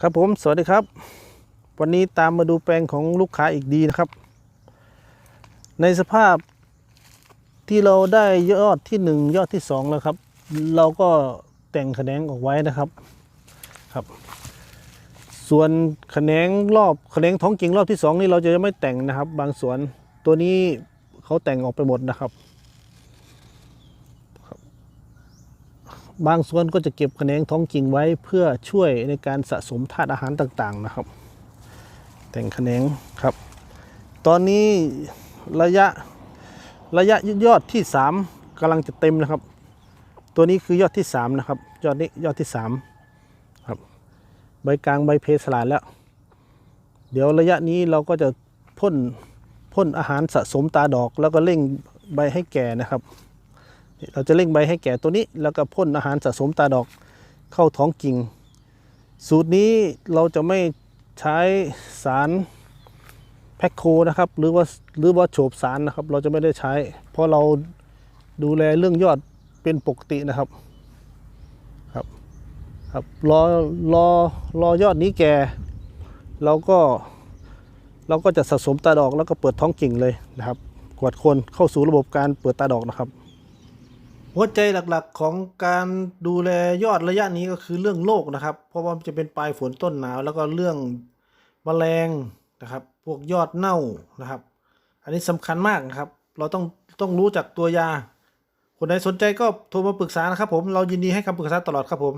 ครับผมสวัสดีครับ วันนี้ตามมาดูแปลงของลูกค้าอีกดีนะครับ ในสภาพที่เราได้ยอดที่หนึ่งยอดที่สองแล้วครับ เราก็แต่งแขนงออกไว้นะครับครับ ส่วนแขนงรอบแขนงท้องกิ่งรอบที่สองนี่เราจะไม่แต่งนะครับ บางสวนตัวนี้เขาแต่งออกไปหมดนะครับ บางส่วนก็จะเก็บแขนงท้องกิ่งไว้เพื่อช่วยในการสะสมธาตุอาหารต่างๆนะครับ แต่งแขนงครับ ตอนนี้ระยะระยะยอดที่ 3กำลังจะเต็มนะครับ ตัวนี้คือยอดที่ 3 นะครับ ยอดนี้ยอดที่ 3 ครับ ใบกลางใบเพสลาดแล้ว เดี๋ยวระยะนี้เราก็จะพ่นพ่นอาหารสะสมตาดอกแล้วก็เร่งใบให้แก่นะครับ เราจะเร่งใบให้แก่ตัวนี้ แล้วก็พ่นอาหารสะสมตาดอกเข้าท้องกิ่ง สูตรนี้เราจะไม่ใช้สารแพคโคนะครับ หรือว่าหรือว่าโฉบสารนะครับ เราจะไม่ได้ใช้ เพราะเราดูแลเรื่องยอดเป็นปกตินะครับครับครับรอรอรอยอดนี้แก่เราก็เราก็จะสะสมตาดอกแล้วก็เปิดท้องกิ่งเลยนะครับ กวดคนเข้าสู่ระบบการเปิดตาดอกนะครับ หัวใจหลักๆของการดูแลยอดระยะนี้ก็คือเรื่องโรคนะครับ เพราะว่าจะเป็นปลายฝนต้นหนาว แล้วก็เรื่องแมลงนะครับ พวกยอดเน่านะครับ อันนี้สำคัญมากนะครับ เราต้องต้องรู้จักตัวยาคนใดสนใจก็โทรมาปรึกษานะครับผมเรายินดีให้คำปรึกษาตลอดครับผม